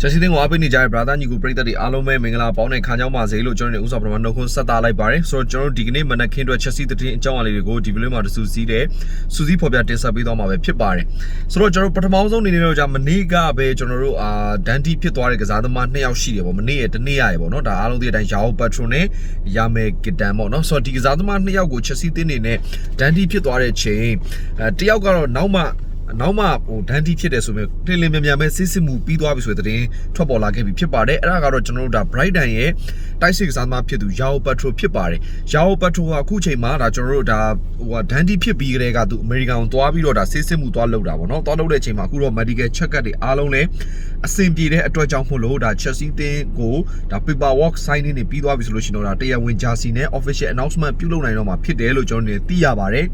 ချက်စီတင်းကိုအားပေးနေကြတဲ့ brother ညီကိုပရိသတ်တွေအားလုံးပဲမင်္ဂလာပေါင်းနဲ့ခါကြောင်းပါစေလို့ကျွန်တော်တို့ဥစ္စာပထမနှုတ်ခွန်းဆက်တာလိုက်ပါတယ်ဆိုတော့ကျွန်တော်တို့ဒီကနေ့မနက်ခင်းအတွက်ချက်စီတင်းအကြောင်းအရာလေးတွေကိုဒီဗီဒီယိုမှာတဆူစည်းတဲ့စူးစီးဖော်ပြတင်ဆက်ပေးသွားမှာပဲဖြစ်ပါတယ်ဆိုတော့ကျွန်တော်တို့ပထမဆုံးအနေနဲ့တော့じゃမနေ့ကပဲကျွန်တော်တို့အာဒန်တီဖြစ်သွားတဲ့ကစားသမား2ယောက်ရှိတယ်ပေါ့မနေ့ရတနေ့ရရပေါ့နော်ဒါအားလုံးသိတဲ့အတိုင်းယာအိုပတ်ထရိုနဲ့ယာမဲကတန်ပေါ့နော်ဆိုတော့ဒီကစားသမား2ယောက်ကိုချက်စီတင်းနေနဲ့ဒန်တီဖြစ်သွားတဲ့ချိန်အဲတယောက်ကတော့နောက်မှ နောက်မှဟိုဒန်တီဖြစ်တယ်ဆိုပြီးလင်းလင်းမြန်မြန်ပဲစစ်စစ်မှုပြီးသွားပြီဆိုတဲ့တဲ့ထွက်ပေါ်လာခဲ့ပြီဖြစ်ပါတယ်အဲ့ဒါကတော့ကျွန်တော်တို့ဒါ Brighton ရဲ့တိုက်စစ်ကစားသမားဖြစ်သူ Yao Petro ဖြစ်ပါတယ် Yao Petro ကအခုချိန်မှာဒါကျွန်တော်တို့ဒါဟိုဒန်တီဖြစ်ပြီးကြတဲ့ကသူ American ကိုသွားပြီးတော့ဒါစစ်စစ်မှုသွားလုပ်တာပေါ့နော်သွားလုပ်တဲ့အချိန်မှာအခုတော့ medical check up တွေအားလုံးလည်းအဆင်ပြေတဲ့အတွက်ကြောင့်မို့လို့ဒါ Chelsea တင်းကိုဒါ paperwork signing တွေပြီးသွားပြီဆိုလို့ရှိရင်တော့ဒါတရားဝင် jersey နဲ့ official announcement ပြုလုပ်နိုင်တော့မှာဖြစ်တယ်လို့ကျွန်တော်တို့သိရပါတယ်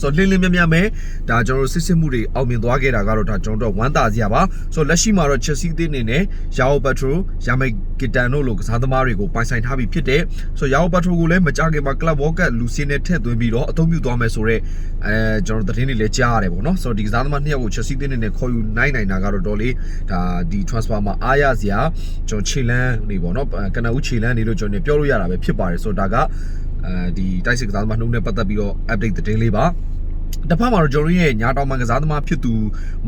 ဆိုတော့လင်းလင်းမြမြမဲဒါကျွန်တော်တို့စစ်စစ်မှုတွေအောင်မြင်သွားခဲ့တာကတော့ဒါကျွန်တော်တို့ဝမ်းသာစရာပါဆိုတော့လက်ရှိမှာတော့ Chelsea အသင်းအနေနဲ့ Yao Petro, Yamai Gitan တို့လိုကစားသမားတွေကိုပိုင်ဆိုင်ထားပြီးဖြစ်တဲ့ဆိုတော့ Yao Petro ကိုလည်းမကြခင်မှာ Club World Cup လူစင်းနဲ့ထည့်သွင်းပြီးတော့အသုံးပြုသွားမယ်ဆိုတော့အဲကျွန်တော်တို့သတင်းတွေလည်းကြားရတယ်ပေါ့နော်ဆိုတော့ဒီကစားသမားနှစ်ယောက်ကို Chelsea အသင်းအနေနဲ့ခေါ်ယူနိုင်နိုင်တာကတော့တော်လေးဒါဒီ transfer မှာအားရစရာကျွန်တော်ခြေလန်းနေပေါ့နော်ကနအူးခြေလန်းနေလို့ကျွန်တော်ပြောလို့ရတာပဲဖြစ်ပါတယ်ဆိုတော့ဒါက အဲဒီတိုက်စစ်ကစားသမားနှုတ်နဲ့ပတ်သက်ပြီးတော့ update သတင်းလေးပါ တစ်ဖက်မှာတော့ကျွန်တော်ရဲ့ညာတောင်မှန်ကစားသမားဖြစ်သူ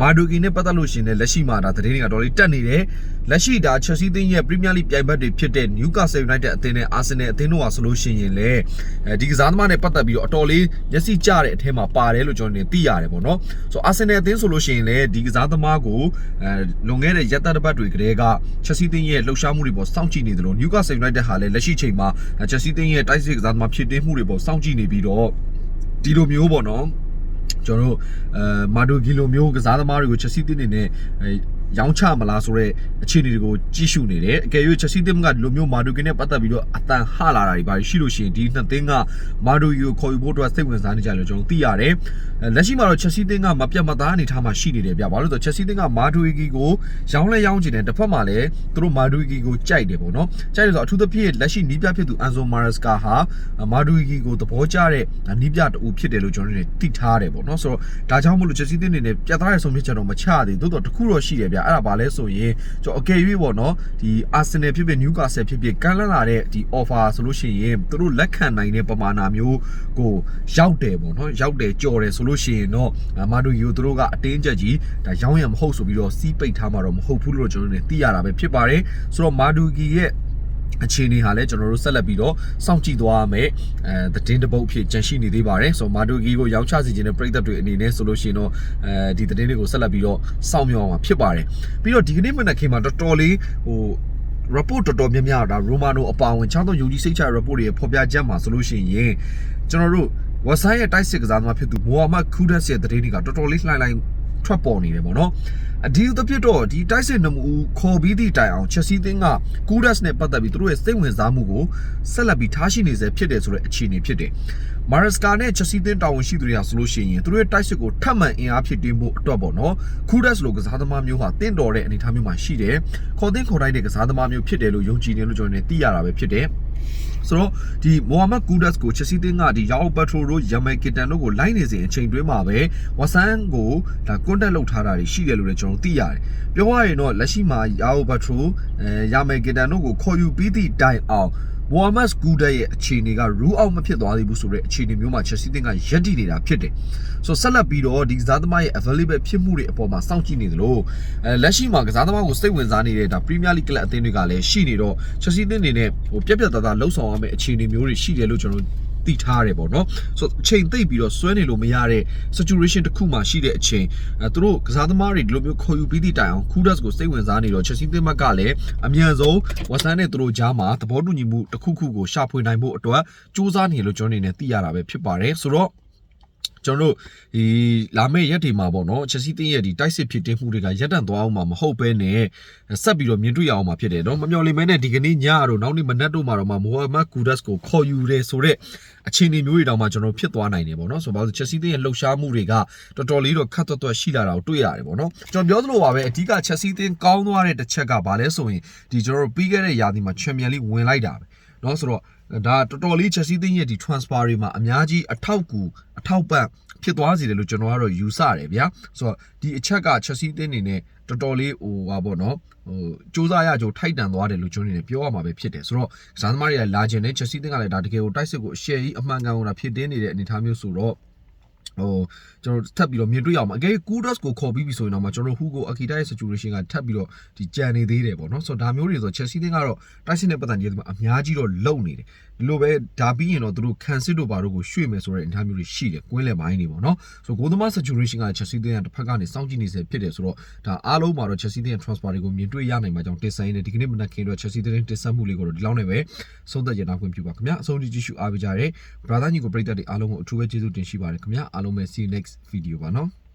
မာဒိုကီနဲ့ပတ်သက်လို့ရှိရင်လည်းလက်ရှိမှာဒါသတင်းတွေကတော်လေးတက်နေတယ်လက်ရှိဒါ Chelsea အသင်းရဲ့ Premier League ပြိုင်ဘက်တွေဖြစ်တဲ့ Newcastle United အသင်းနဲ့ Arsenal အသင်းတို့ဟာဆိုလို့ရှိရင်လည်းအဲဒီကစားသမားနဲ့ပတ်သက်ပြီးတော့အတော်လေးမျက်စိကျတဲ့အထက်မှာပါတယ်လို့ကျွန်တော်တို့သိရတယ်ပေါ့နော်ဆိုတော့ Arsenal အသင်းဆိုလို့ရှိရင်လည်းဒီကစားသမားကိုအဲလွန်ခဲ့တဲ့ရက်သတ္တပတ်တွေကတည်းက Chelsea အသင်းရဲ့လှုပ်ရှားမှုတွေပေါ်စောင့်ကြည့်နေတယ်လို့ Newcastle United ဟာလည်းလက်ရှိချိန်မှာ Chelsea အသင်းရဲ့တိုက်စစ်ကစားသမားဖြစ်တင်းမှုတွေပေါ်စောင့်ကြည့်နေပြီးတော့ဒီလိုမျိုးပေါ့နော် ကျွန်တော်တို့အဲမာဒိုဂီလိုမျိုးကစားသမားတွေကိုချက်စီတင်းနေနဲ့အဲ ရောင်းချမလားဆိုတော့အခြေအနေတွေကိုကြည့်ရှုနေတယ်အကယ်၍ချက်စီတင်းကဒီလိုမျိုးမာဒိုဂီနဲ့ပတ်သက်ပြီးတော့အတန်ဟလာတာတွေပါရှိလို့ရှိရင်ဒီနှစ်သင်းကမာဒိုဂီကိုခေါ်ယူဖို့အတွက်စိတ်ဝင်စားနေကြတယ်ကျွန်တော်သိရတယ်လက်ရှိမှာတော့ချက်စီတင်းကမပြတ်မသားအနေထားမှာရှိနေတယ်ဗျဘာလို့လဲဆိုတော့ချက်စီတင်းကမာဒိုဂီကိုရောင်းလဲရောင်းချင်တယ်တစ်ဖက်မှာလည်းသူတို့မာဒိုဂီကိုကြိုက်တယ်ပေါ့နော်ကြိုက်တယ်ဆိုတော့အထူးသဖြင့်လက်ရှိနီးပြဖြစ်သူအန်ဆိုမာရက်စကာဟာမာဒိုဂီကိုသဘောကျတဲ့နီးပြတူဖြစ်တယ်လို့ကျွန်တော်တို့သိထားတယ်ပေါ့နော်ဆိုတော့ဒါကြောင့်မလို့ချက်စီတင်းနေနဲ့ပြတ်သားတဲ့ဆုံးဖြတ်ချက်တော့မချသေးသို့တော့တခုတော့ရှိတယ်ဗျအဲ့ဒါဘာလဲဆိုရင်ကျွန်တော်အကယ်၍ပေါ့နော်ဒီအာဆင်နယ်ဖြစ်ဖြစ်နယူးကာဆယ်ဖြစ်ဖြစ်ကမ်းလှမ်းလာတဲ့ဒီ offer ဆိုလို့ရှိရင်သူတို့လက်ခံနိုင်တဲ့ပမာဏမျိုးကိုရောက်တယ်ပေါ့နော်ရောက်တယ်ကြော်တယ်ဆိုလို့ရှိရင်တော့မာဒိုဂီကိုသူတို့ကအတင်းကျပ်ကြီးဒါရောင်းရမဟုတ်ဆိုပြီးတော့စီးပိတ်ထားမှာတော့မဟုတ်ဘူးလို့ကျွန်တော်တို့သိရတာပဲဖြစ်ပါတယ်ဆိုတော့မာဒိုဂီရဲ့ အခြေအနေဟာလည်းကျွန်တော်တို့ဆက်လက်ပြီးတော့စောင့်ကြည့်သွားမယ်အဲသတင်းတပုတ်ဖြစ်ကြန့်ရှိနေသေးပါတယ်ဆိုတော့မာဒိုဂီကိုရောင်းချစီခြင်းတဲ့ပြည်သက်တွေအနေနဲ့ဆိုလို့ရှိရင်တော့အဲဒီသတင်းတွေကိုဆက်လက်ပြီးတော့စောင့်မျှော်မှာဖြစ်ပါတယ်ပြီးတော့ဒီကနေ့မနက်ခင်းမှာတော်တော်လေးဟို report တော်တော်များများဒါရိုမာနိုအပါဝင်ချောင်းတော့ယူကြီးစိတ်ချ report တွေဖော်ပြချက်မှာဆိုလို့ရှိရင်ကျွန်တော်တို့ဝက်ဆိုက်ရဲ့တိုက်စစ်ကစားသမားဖြစ်သူမိုဟာမက်ခူဒက်ရဲ့သတင်းတွေကတော်တော်လေးလှိုင်းလှိုင်းထွက်ပေါ်နေတယ်ပေါ့နော် အဒီသဖြစ်တော့ဒီတိုက်စစ်နမူခေါ်ပြီးသည့်တိုင်အောင်ချက်စီသင်းကကူဒက်စ်နဲ့ပတ်သက်ပြီးသူတို့ရဲ့စိတ်ဝင်စားမှုကိုဆက်လက်ပြီးထားရှိနေစေဖြစ်တယ်ဆိုတဲ့အခြေအနေဖြစ်တယ်မာရက်စကာနဲ့ချက်စီသင်းတာဝန်ရှိသူတွေကဆိုလို့ရှိရင်သူတို့ရဲ့တိုက်စစ်ကိုထပ်မံအင်အားဖြစ်တင်းမှုအတွက်ပေါ့နော်ကူဒက်စ်လိုကစားသမားမျိုးဟာတင့်တော်တဲ့အနေအထားမျိုးမှာရှိတယ်ခေါ်သိန်းခေါ်တိုက်တဲ့ကစားသမားမျိုးဖြစ်တယ်လို့ယုံကြည်နေလို့ကျွန်တော်လည်းသိရတာပဲဖြစ်တယ် ဆိုတော့ဒီမိုဟာမက်ကူဒက်စ်ကိုချက်စီတင်းကဒီယာအိုပက်ထရိုတို့ယမဲကီတန်တို့ကိုလိုက်နေစဉ်အချိန်တွင်းမှာပဲဝဆန်ကိုဒါကွန်တက်လုပ်ထားတာတွေရှိတယ်လို့လည်းကျွန်တော်သိရတယ်ပြောရရင်တော့လက်ရှိမှာယာအိုပက်ထရိုအဲယမဲကီတန်တို့ကိုခေါ်ယူပြီးသည့်တိုင်အောင် မိုဟာမက်ကူဒက်ရဲ့အခြေအနေကရူးအောင်မဖြစ်သွားသေးဘူးဆိုတဲ့အခြေအနေမျိုးမှာချက်စီတင်းကရက်တည်နေတာဖြစ်တယ်ဆိုဆက်လက်ပြီးတော့ဒီကစားသမားရဲ့ available ဖြစ်မှုတွေအပေါ်မှာစောင့်ကြည့်နေသလိုအဲလက်ရှိမှာကစားသမားကိုစိတ်ဝင်စားနေတဲ့ဒါ Premier League ကလပ်အသင်းတွေကလည်းရှိနေတော့ချက်စီတင်းနေနဲ့ဟိုပြက်ပြက်သားသားလှုပ်ဆောင်ရမယ့်အခြေအနေမျိုးတွေရှိတယ်လို့ကျွန်တော် တည်ထားရတယ်ပေါ့နော်ဆိုအချိန်သိပ်ပြီးတော့ဆွဲနေလို့မရတဲ့ situation တစ်ခုမှရှိတဲ့အချိန်အဲသူတို့ကစားသမားတွေဒီလိုမျိုးခေါ်ယူပြီးသည့်တိုင်အောင် Kudas ကိုစိတ်ဝင်စားနေတော့ Chelsea သင်းမကလည်းအမြန်ဆုံး Watson နဲ့သူတို့ကြားမှာသဘောတူညီမှုတစ်ခုခုကိုရှာဖွေနိုင်ဖို့အတွက်စူးစမ်းနေလို့ကျွန်တော်အနေနဲ့သိရတာပဲဖြစ်ပါတယ်ဆိုတော့ ကျွန်တော်တို့ဒီလာမယ့်ရက်တွေမှာပေါ့နော်ချက်စီတင်းရဲ့ဒီတိုက်စစ်ဖြစ်တင်းမှုတွေကရက်တန့်သွားအောင်မှာမဟုတ်ပဲနဲ့ဆက်ပြီးတော့မြင်တွေ့ရအောင်မှာဖြစ်တယ်နော်မမျော်လင့်မဲနဲ့ဒီကနေ့ညတော့နောက်နေ့မနက်တော့မှာတော့မှမိုဟာမက်ကူဒတ်စ်ကိုခေါ်ယူတယ်ဆိုတော့အခြေအနေမျိုးတွေတောင်မှကျွန်တော်ဖြစ်သွားနိုင်တယ်ပေါ့နော်ဆိုတော့ဘာလို့ချက်စီတင်းရဲ့လှုပ်ရှားမှုတွေကတော်တော်လေးတော့ခက်တွတ်တွတ်ရှိလာတာကိုတွေ့ရတယ်ပေါ့နော်ကျွန်တော်ပြောသလိုပါပဲအဓိကချက်စီတင်းကောင်းသွားတဲ့တစ်ချက်ကဘာလဲဆိုရင်ဒီကျွန်တော်တို့ပြီးခဲ့တဲ့ရာသီမှာချန်ပီယံလိဝင်လိုက်တာပဲနော်ဆိုတော့ ဒါတော်တော်လေး Chelsea တင်းရဲ့ဒီ transfer တွေမှာအများကြီးအထောက်ကူအထောက်ပံ့ဖြစ်သွားစေတယ်လို့ကျွန်တော်ကတော့ယူဆတယ်ဗျာဆိုတော့ဒီအချက်က Chelsea တင်းနေနဲ့တော်တော်လေးဟိုဟာပေါ့နော်ဟိုစူးစမ်းရကြိုထိုက်တန်သွားတယ်လို့ကျွန်တော်နေပြောရမှာပဲဖြစ်တယ်ဆိုတော့ကစားသမားတွေကလာကျင်တဲ့ချက်စီတင်ကလည်းဒါတကယ်ကိုတိုက်စစ်ကိုအရှယ်ကြီးအမှန်ကန်ကိုဒါဖြစ်တင်းနေတဲ့အနေအထားမျိုးဆိုတော့ ဟိုကျွန်တော်ထပ်ပြီးတော့မြင်တွေ့ရအောင်အကယ်ကူဒတ်ကိုခေါ်ပြီးပြီဆိုရင်တော့မှကျွန်တော်ဟူကိုအကီတာရဲ့ situation ကထပ်ပြီးတော့ဒီကြံနေသေးတယ်ပေါ့နော်ဆိုတော့ဒါမျိုးတွေဆိုချက်စီတင်ကတော့တိုက်စစ်နဲ့ပတ်သက်နေတယ်အများကြီးတော့လုံနေတယ် ဒီလိုပဲဒါပြီးရင်တော့သူတို့ခံစစ်တို့ဘာတို့ကိုရွှေ့မယ်ဆိုတဲ့အနေအထားမျိုးတွေရှိတယ်ကွင်းလယ်ပိုင်းတွေပေါ့နော်ဆိုတော့ဂိုးသမား situation ကချက်စီတင်ကတစ်ဖက်ကနေစောင့်ကြည့်နေစေဖြစ်တယ်ဆိုတော့ဒါအားလုံးမှာတော့ချက်စီတင် transfer တွေကိုမြင်တွေ့ရနိုင်မှာကြောင့်တင်ဆိုင်နေဒီကနေ့မနက်ခင်းတော့ချက်စီတင်တင်ဆက်မှုလေးကိုတော့ဒီလောက်နဲ့ပဲဆုံးသက်ရနာခွင့်ပြုပါခင်ဗျာအဆုံးထိကြည့်ရှုအားပေးကြတဲ့ brother ညီကိုပရိသတ်တွေအားလုံးကိုအထူးပဲကျေးဇူးတင်ရှိပါတယ်ခင်ဗျာအားလုံးပဲ see you next video ပါနော်